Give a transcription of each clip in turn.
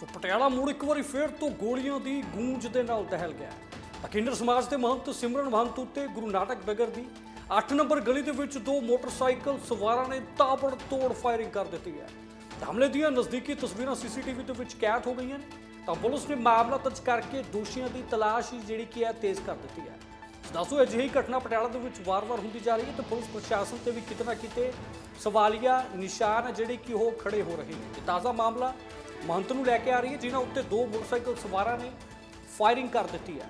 ਸੋ ਪਟਿਆਲਾ ਮੋੜ ਇੱਕ ਵਾਰੀ ਫੇਰ ਤੋਂ ਗੋਲੀਆਂ ਦੀ ਗੂੰਜ ਦੇ ਨਾਲ ਦਹਿਲ ਗਿਆ। ਤਾਂ ਕਿੰਨਰ ਸਮਾਜ ਦੇ ਮਹੰਤ ਸਿਮਰਨ ਮਹੰਤ ਉੱਤੇ ਗੁਰੂ ਨਾਨਕ ਨਗਰ ਦੀ 8 ਨੰਬਰ ਗਲੀ ਦੇ ਵਿੱਚ ਦੋ ਮੋਟਰਸਾਈਕਲ ਸਵਾਰਾਂ ਨੇ ਤਾਬੜ ਤੋੜ ਫਾਇਰਿੰਗ ਕਰ ਦਿੱਤੀ ਹੈ। ਹਮਲੇ ਦੀਆਂ ਨਜ਼ਦੀਕੀ ਤਸਵੀਰਾਂ ਸੀਸੀਟੀਵੀ ਦੇ ਵਿੱਚ ਕੈਦ ਹੋ ਗਈਆਂ ਨੇ। ਤਾਂ ਪੁਲਿਸ ਨੇ ਮਾਮਲਾ ਦਰਜ ਕਰਕੇ ਦੋਸ਼ੀਆਂ ਦੀ ਤਲਾਸ਼ ਜਿਹੜੀ ਕੀ ਹੈ ਤੇਜ਼ ਕਰ ਦਿੱਤੀ ਹੈ। ਦੱਸੋ, ਅਜਿਹੀ ਘਟਨਾ ਪਟਿਆਲਾ ਦੇ ਵਿੱਚ ਵਾਰ-ਵਾਰ ਹੁੰਦੀ ਜਾ ਰਹੀ ਹੈ ਤੇ ਪੁਲਿਸ ਪ੍ਰਸ਼ਾਸਨ ਤੇ ਵੀ ਕਿਤੇ ਨਾ ਕਿਤੇ ਸਵਾਲੀਆ ਨਿਸ਼ਾਨ ਹੈ ਜਿਹੜੇ ਕਿ ਉਹ ਖੜੇ ਹੋ ਰਹੇ ਨੇ। ਤਾਜ਼ਾ ਮਾਮਲਾ ਮਹੰਤ ਨੂੰ ਲੈ ਕੇ ਆ ਰਹੀ ਹੈ, ਜਿਨ੍ਹਾਂ ਉੱਤੇ ਦੋ ਮੋਟਰਸਾਈਕਲ ਸਵਾਰਾਂ ਨੇ ਫਾਇਰਿੰਗ ਕਰ ਦਿੱਤੀ ਹੈ।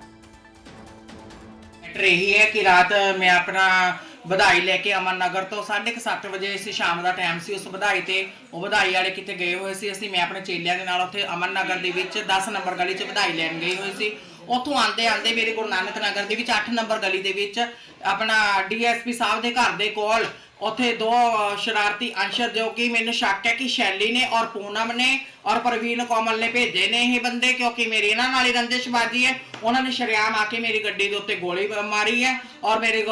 ਮੈਟਰ ਇਹੀ ਹੈ ਕਿ ਰਾਤ ਮੈਂ ਆਪਣਾ ਵਧਾਈ ਲੈ ਕੇ ਅਮਨ ਨਗਰ ਤੋਂ 7:30 ਵਜੇ ਸੀ ਸ਼ਾਮ ਦਾ ਟਾਈਮ ਸੀ, ਉਸ ਵਧਾਈ ਤੇ ਉਹ ਵਧਾਈ ਵਾਲੇ ਕਿਤੇ ਗਏ ਹੋਏ ਸੀ। ਅਸੀਂ ਮੈਂ ਆਪਣੇ ਚੇਲਿਆਂ ਦੇ ਨਾਲ ਉੱਥੇ ਅਮਨ ਨਗਰ ਦੇ ਵਿੱਚ 10 ਨੰਬਰ ਗਲੀ 'ਚ ਵਧਾਈ ਲੈਣ ਗਈ ਹੋਈ ਸੀ। ਉੱਥੋਂ ਆਂਦੇ ਆਂਦੇ ਮੇਰੇ ਗੁਰੂ ਨਾਨਕ ਨਗਰ ਦੇ ਵਿੱਚ 8 ਨੰਬਰ ਗਲੀ ਦੇ ਵਿੱਚ ਆਪਣਾ ਡੀਐਸਪੀ ਸਾਹਿਬ ਦੇ ਘਰ ਦੇ ਕੋਲ ਉੱਥੇ ਦੋ ਸ਼ਰਾਰਤੀ ਅੰਸ਼ਰ ਜੋ ਕਿ ਮੈਨੂੰ ਸ਼ੱਕ ਹੈ ਕਿ ਸ਼ੈਲੀ ਨੇ ਔਰ ਪੂਨਮ ਨੇ ਔਰ ਪ੍ਰਵੀਨ ਕੋਮਲ ਨੇ ਭੇਜੇ ਨੇ ਇਹ ਬੰਦੇ ਕਿਉਂਕਿ ਮੇਰੀ ਇਹਨਾਂ ਨਾਲ ਹੀ ਰੰਜਿਸ਼ਬਾਜੀ ਹੈ। ਉਹਨਾਂ ਨੇ ਸ਼ਰੇਆਮ ਆ ਕੇ ਮੇਰੀ ਗੱਡੀ ਦੇ ਉੱਤੇ ਗੋਲੀ ਮਾਰੀ ਹੈ ਔਰ ਮੇਰੀ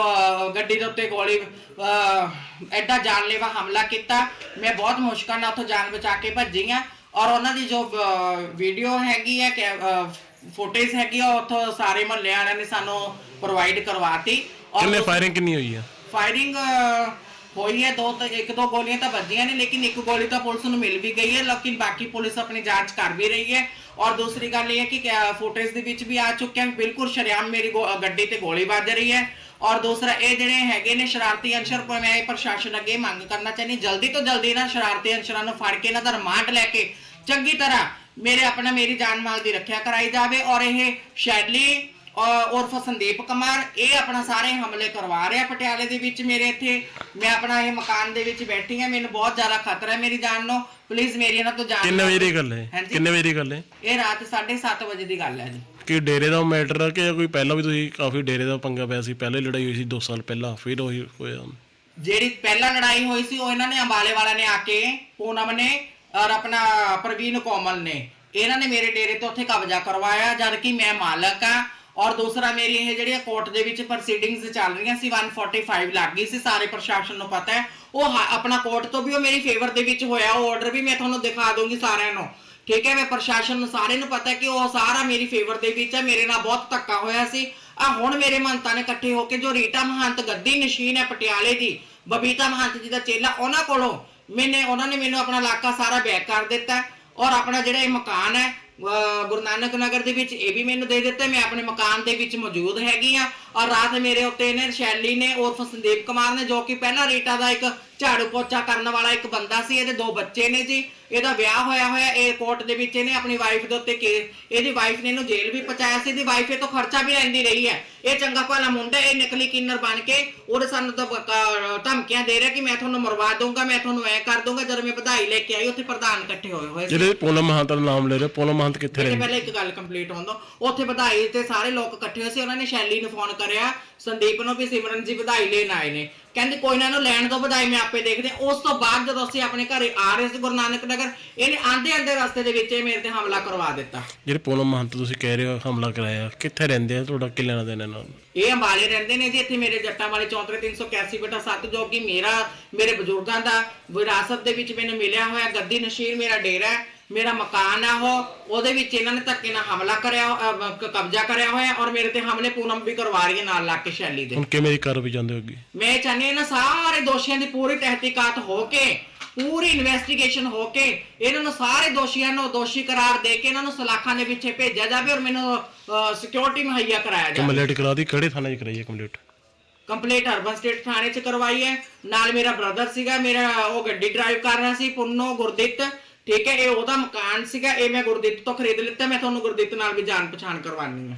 ਗੱਡੀ ਦੇ ਉੱਤੇ ਗੋਲੀ ਐਡਾ ਜਾਨਲੇਵਾ ਹਮਲਾ ਕੀਤਾ। ਮੈਂ ਬਹੁਤ ਮੁਸ਼ਕਲ ਨਾਲ ਉੱਥੋਂ ਜਾਨ ਬਚਾ ਕੇ ਭੱਜੀ ਹਾਂ ਔਰ ਉਹਨਾਂ ਦੀ ਜੋ ਵੀਡੀਓ ਹੈਗੀ ਹੈ ਕਿ ਫੁਟੇਜ ਹੈਗੀ ਆ ਉੱਥੋਂ ਸਾਰੇ ਮਹੱਲੇ ਵਾਲਿਆਂ ਨੇ ਸਾਨੂੰ ਪ੍ਰੋਵਾਈਡ ਕਰਵਾਤੀ। ਔਰ ਕਿੰਨੇ ਫਾਇਰਿੰਗ ਕਿੰਨੀ ਹੋਈ ਆ ਫਾਇਰਿੰਗ ਹੋਈ ਹੈ ਦੋ ਤਾਂ, ਇੱਕ ਦੋ ਗੋਲੀਆਂ ਤਾਂ ਵੱਜੀਆਂ ਨੇ, ਲੇਕਿਨ ਇੱਕ ਗੋਲੀ ਤਾਂ ਪੁਲਿਸ ਨੂੰ ਮਿਲ ਵੀ ਗਈ ਹੈ, ਲੇਕਿਨ ਬਾਕੀ ਪੁਲਿਸ ਆਪਣੀ ਜਾਂਚ ਕਰ ਵੀ ਰਹੀ ਹੈ। ਔਰ ਦੂਸਰੀ ਗੱਲ ਇਹ ਹੈ ਕਿ ਫੁਟੇਜ ਦੇ ਵਿੱਚ ਵੀ ਆ ਚੁੱਕਿਆ ਬਿਲਕੁਲ ਸ਼ਰੇਆਮ ਮੇਰੀ ਗੱਡੀ ਤੇ ਗੋਲੀ ਵੱਜ ਰਹੀ ਹੈ। ਔਰ ਦੂਸਰਾ, ਇਹ ਜਿਹੜੇ ਹੈਗੇ ਨੇ ਸ਼ਰਾਰਤੀ ਅੰਸ਼ਰ ਪਰ ਮੈਂ ਇਹ ਪ੍ਰਸ਼ਾਸਨ ਅੱਗੇ ਮੰਗ ਕਰਨਾ ਚਾਹੁੰਦੀ ਜਲਦੀ ਤੋਂ ਜਲਦੀ ਇਹਨਾਂ ਸ਼ਰਾਰਤੀ ਅੰਸ਼ਰਾਂ ਨੂੰ ਫੜ ਕੇ ਇਹਨਾਂ ਦਾ ਰਿਮਾਂਡ ਲੈ ਕੇ ਚੰਗੀ ਤਰ੍ਹਾਂ ਮੇਰੇ ਆਪਣਾ, ਮੇਰੀ ਜਾਨ ਮਾਲ ਦੀ ਰੱਖਿਆ ਕਰਾਈ ਜਾਵੇ। ਔਰ ਇਹ ਸ਼ੈਲੀ ਉਰਫ ਸੰਦੀਪ ਕੁਮਾਰ ਇਹ ਆਪਣਾ ਸਾਰੇ ਹਮਲੇ ਕਰਵਾ ਰਿਹਾ ਪਟਿਆਲੇ ਦੇ ਵਿੱਚ ਮੇਰੇ ਇੱਥੇ। ਮੈਂ ਆਪਣਾ ਇਹ ਮਕਾਨ ਦੇ ਵਿੱਚ ਬੈਠੀ ਹਾਂ ਮੈਨੂੰ ਬਹੁਤ ਜ਼ਿਆਦਾ ਖਤਰਾ ਹੈ ਮੇਰੀ ਜਾਨ ਨੂੰ। ਪਲੀਜ਼ ਮੇਰੀ ਇਹਨਾਂ ਤੋਂ ਜਾਨ ਕਿੰਨੇ ਵਜੇ ਦੀ ਗੱਲ ਹੈ? ਹਾਂਜੀ। ਕਿੰਨੇ ਵਜੇ ਦੀ ਗੱਲ ਹੈ? ਇਹ ਰਾਤ 7:30 ਵਜੇ ਦੀ ਗੱਲ ਹੈ ਜੀ। ਕਿ ਡੇਰੇ ਦਾ ਮੈਟਰ ਆ ਕਿ ਕੋਈ ਪਹਿਲਾਂ ਵੀ ਤੁਸੀਂ ਕਾਫੀ ਡੇਰੇ ਦਾ ਪੰਗਾ ਪਿਆ ਸੀ? ਪਹਿਲੇ ਲੜਾਈ ਹੋਈ ਸੀ 2 ਸਾਲ ਪਹਿਲਾਂ ਫਿਰ ਉਹੀ ਹੋਇਆ। ਜਿਹੜੀ ਪਹਿਲਾਂ ਲੜਾਈ ਹੋਈ ਸੀ ਉਹ ਇਹਨਾਂ ਨੇ ਅੰਬਾਲੇ ਵਾਲਿਆਂ ਨੇ ਆ ਕੇ ਪੂਨਮ ਨੇ ਔਰ ਆਪਣਾ ਪ੍ਰਵੀਨ ਕੋਮਲ ਨੇ। ਇਹਨਾਂ ਨੇ ਮੇਰੇ ਡੇਰੇ ਤੋਂ ਉੱਥੇ ਕਬਜ਼ਾ ਕਰਵਾਇਆ ਜਦ ਕਿ ਮੈਂ ਮਾਲਕ ਆ ਔਰ ਦੂਸਰਾ ਮੇਰੀ ਇਹ ਜਿਹੜੀਆਂ ਕੋਰਟ ਦੇ ਵਿੱਚ ਪ੍ਰੋਸੀਡਿੰਗਸ ਚੱਲ ਰਹੀਆਂ ਸੀ 145 ਲੱਗ ਗਈ ਸੀ, ਸਾਰੇ ਪ੍ਰਸ਼ਾਸਨ ਨੂੰ ਪਤਾ ਹੈ। ਉਹ ਆਪਣਾ ਕੋਰਟ ਤੋਂ ਵੀ ਉਹ ਮੇਰੀ ਫੇਵਰ ਦੇ ਵਿੱਚ ਹੋਇਆ, ਉਹ ਆਰਡਰ ਵੀ ਮੈਂ ਤੁਹਾਨੂੰ ਦਿਖਾ ਦੂੰਗੀ ਸਾਰਿਆਂ ਨੂੰ। ਠੀਕ ਹੈ, ਮੈਂ ਪ੍ਰਸ਼ਾਸਨ ਨੂੰ ਸਾਰੇ ਨੂੰ ਪਤਾ ਕਿ ਉਹ ਸਾਰਾ ਮੇਰੀ ਫੇਵਰ ਦੇ ਵਿੱਚ ਹੈ, ਮੇਰੇ ਨਾਲ ਬਹੁਤ ਧੱਕਾ ਹੋਇਆ ਸੀ। ਆ ਹੁਣ ਮੇਰੇ ਮਹੰਤਾਂ ਨੇ ਇਕੱਠੇ ਹੋ ਕੇ ਜੋ ਰੀਟਾ ਮਹੰਤ ਗੱਦੀ ਨਸ਼ੀਨ ਹੈ ਪਟਿਆਲੇ ਦੀ, ਬਬੀਤਾ ਮਹੰਤ ਜੀ ਦਾ ਚੇਲਾ, ਉਹਨਾਂ ਕੋਲੋਂ ਮੈਨੇ, ਉਹਨਾਂ ਨੇ ਮੈਨੂੰ ਆਪਣਾ ਇਲਾਕਾ ਸਾਰਾ ਬੈਕ ਕਰ ਦਿੱਤਾ ਔਰ ਆਪਣਾ ਜਿਹੜਾ ਇਹ ਮਕਾਨ ਹੈ ਗੁਰੂ ਨਾਨਕ ਨਗਰ ਦੇ ਵਿੱਚ ਇਹ ਵੀ ਮੈਨੂੰ ਦੇ ਦਿੱਤੇ, ਮੈਂ ਆਪਣੇ ਮਕਾਨ ਦੇ ਵਿੱਚ ਮੌਜੂਦ ਹੈਗੀ ਆ ਔਰ ਰਾਤ ਮੇਰੇ ਉੱਤੇ ਇਹਨੇ ਸ਼ੈਲੀ ਨੇ, ਉਰਫ ਸੰਦੀਪ ਕੁਮਾਰ ਨੇ, ਜੋ ਕਿ ਪਹਿਲਾਂ ਰੀਟਾ ਦਾ ਇੱਕ ਝਾੜੂ ਪੋਚਾ ਕਰਨ ਵਾਲਾ ਇੱਕ ਬੰਦਾ ਸੀ ਇਹਦੇ ਦੋ ਬੱਚੇ ਨੇ ਜੀ। ਇਹਦਾ ਵਿਆਹ ਹੋਇਆ ਹੋਇਆ 에어ਪੋਰਟ ਦੇ ਵਿੱਚ ਇਹਨੇ ਆਪਣੀ ਵਾਈਫ ਦੇ ਉੱਤੇ ਕੇ ਇਹਦੀ ਵਾਈਫ ਨੇ ਇਹਨੂੰ ਜੇਲ੍ਹ ਵੀ ਪਹੁੰਚਾਇਆ ਸੀ ਇਹਦੀ ਵਾਈਫ ਇਹ ਤੋਂ ਖਰਚਾ ਵੀ ਲੈਂਦੀ ਰਹੀ ਹੈ। ਇਹ ਚੰਗਾ ਭਲਾ ਮੁੰਡਾ ਇਹ ਨਕਲੀ ਕਿੰਨਰ ਬਣ ਕੇ ਉਹਦੇ ਸਾਨੂੰ ਤਾਂ ਧਮਕੀਆਂ ਦੇ ਰਿਹਾ ਕਿ ਮੈਂ ਤੁਹਾਨੂੰ ਮਰਵਾ ਦੂੰਗਾ ਮੈਂ ਤੁਹਾਨੂੰ ਐ ਕਰ ਦੂੰਗਾ ਜਦੋਂ ਮੈਂ ਵਧਾਈ ਲੈ ਕੇ ਆਈ ਉੱਥੇ ਪ੍ਰਧਾਨ ਇਕੱਠੇ ਹੋਏ ਹੋਏ ਜਿਹੜੇ ਪੂਨਮ ਮਹੰਤ ਦਾ ਨਾਮ ਲੈ ਰਹੇ ਪੂਨਮ ਮਹੰਤ ਕਿੱਥੇ ਰਹਿੰਦੇ? ਪਹਿਲਾਂ ਇੱਕ ਗੱਲ ਕੰਪਲੀਟ ਹੋਣ ਦੋ ਉੱਥੇ ਵਧਾਈ ਤੇ ਸਾਰੇ ਲੋਕ ਇਕੱਠੇ ਹੋਏ ਸੀ ਉਹਨਾਂ ਨੇ ਸ਼ੈਲੀ ਨੂੰ ਫੋਨ ਕਰਿਆ ਸੰਦੀਪ ਨੂੰ ਵੀ ਸਿਮਰਨ ਜੀ ਵਧਾਈ ਲੈਣ ਆਏ ਨੇ। ਕਹਿੰਦੇ ਕੋਈ ਨਾ ਇਹਨੂੰ ਲੈਣ ਦੋ ਵਧਾਈ ਮੈਂ ਆਪੇ ਦੇਖਦੇ ਹਾਂ। ਉਸ ਤੋਂ ਬਾਅਦ ਜਦੋਂ ਅਸੀਂ ਆਪਣੇ ਘਰੇ ਆ ਰਹੇ ਸੀ ਗੁਰੂ ਨਾਨਕ ਨਗਰ ਇਹਨੇ ਆਂਦੇ ਆਂਦੇ ਰਸਤੇ ਦੇ ਵਿੱਚ ਇਹ ਮੇਰੇ ਤੇ ਹਮਲਾ ਕਰਵਾ ਦਿੱਤਾ। ਜਿਹੜੇ ਪੂਨਮ ਮਹੰਤ ਤੁਸੀਂ ਕਹਿ ਰਹੇ ਹੋ ਹਮਲਾ ਕਰਾਇਆ ਕਿੱਥੇ ਰਹਿੰਦੇ ਆ ਤੁਹਾਡਾ ਕੀ ਲੈਣਾ ਦੇਣਾ ਨਾਲ ਇਹ ਅੰਬਾਲੇ ਰਹਿੰਦੇ ਨੇ ਜੀ ਇੱਥੇ ਮੇਰੇ ਜੱਟਾਂ ਵਾਲੇ ਚੌਂਤਰੇ 381 ਬਟਾ 7 ਜੋ ਕਿ ਮੇਰਾ ਮੇਰੇ ਬਜ਼ੁਰਗਾਂ ਦਾ ਵਿਰਾਸਤ ਦੇ ਵਿੱਚ ਮੈਨੂੰ ਮਿਲਿਆ ਹੋਇਆ ਗੱਦੀ ਨਸ਼ੀਰ ਮੇਰਾ ਡੇਰਾ ਹੈ। ਮੇਰਾ ਮਕਾਨ ਆ ਉਹ ਉਹਦੇ ਵਿੱਚ ਇਹਨਾਂ ਨੇ ਧੱਕੇ ਨਾਲ ਹਮਲਾ ਕਰਿਆ ਅਹ, ਕ- ਕਬਜ਼ਾ ਕਰਿਆ ਹੋਇਆ ਔਰ ਮੇਰੇ ਤੇ ਹਮਲੇ ਪੂਨਮ ਵੀ ਕਰਵਾ ਰਹੀ ਹੈ ਨਾਲ ਲੱਗ ਕੇ ਸ਼ੈਲੀ ਦੇ। ਹੁਣ ਕਿਵੇਂ ਦੀ ਕਾਰਵਾਈ ਜਾਂਦੇ ਹੋਗੀ ਮੈਂ ਚਾਹੁੰਦੀ ਹਾਂ ਨਾ ਸਾਰੇ ਦੋਸ਼ੀਆਂ ਦੀ ਪੂਰੀ ਤਹਿਕੀਕਾਤ ਹੋ ਕੇ ਪੂਰੀ ਇਨਵੈਸਟੀਗੇਸ਼ਨ ਹੋ ਕੇ ਇਹਨਾਂ ਨੂੰ ਸਾਰੇ ਦੋਸ਼ੀਆਂ ਨੂੰ ਦੋਸ਼ੀ ਕਰਾਰ ਦੇ ਕੇ ਇਹਨਾਂ ਨੂੰ ਸਲਾਖਾਂ ਦੇ ਪਿੱਛੇ ਭੇਜਿਆ ਜਾਵੇ ਔਰ ਮੈਨੂੰ ਸਿਕਿਉਰਿਟੀ ਮੁਹੱਈਆ ਕਰਾਇਆ ਜਾਵੇ। ਕੰਪਲੀਟ ਕਰਾ ਦੀ ਕਿਹੜੇ ਥਾਣੇ 'ਚ ਕਰਾਈ ਹੈ ਕੰਪਲੀਟ? ਕੰਪਲੀਟ ਅਰਬਨ ਸਟੇਟ ਥਾਣੇ 'ਚ ਕਰਵਾਈ ਹੈ। ਨਾਲ ਮੇਰਾ ਬ੍ਰਦਰ ਸੀਗਾ ਮੇਰਾ ਉਹ ਗੱਡੀ ਡਰਾਈਵ ਕਰ ਰਿਹਾ ਸੀ ਪੁੰਨੋ ਗੁਰਦਿੱਤ। ਠੀਕ ਹੈ, ਇਹ ਉਹਦਾ ਮਕਾਨ ਸੀਗਾ, ਇਹ ਮੈਂ ਗੁਰਦਿੱਤ ਤੋਂ ਖਰੀਦ ਲਿੱਤਾ, ਮੈਂ ਤੁਹਾਨੂੰ ਗੁਰਦਿੱਤ ਨਾਲ ਵੀ ਜਾਣ ਪਛਾਣ ਕਰਵਾਉਣੀ ਹੈ।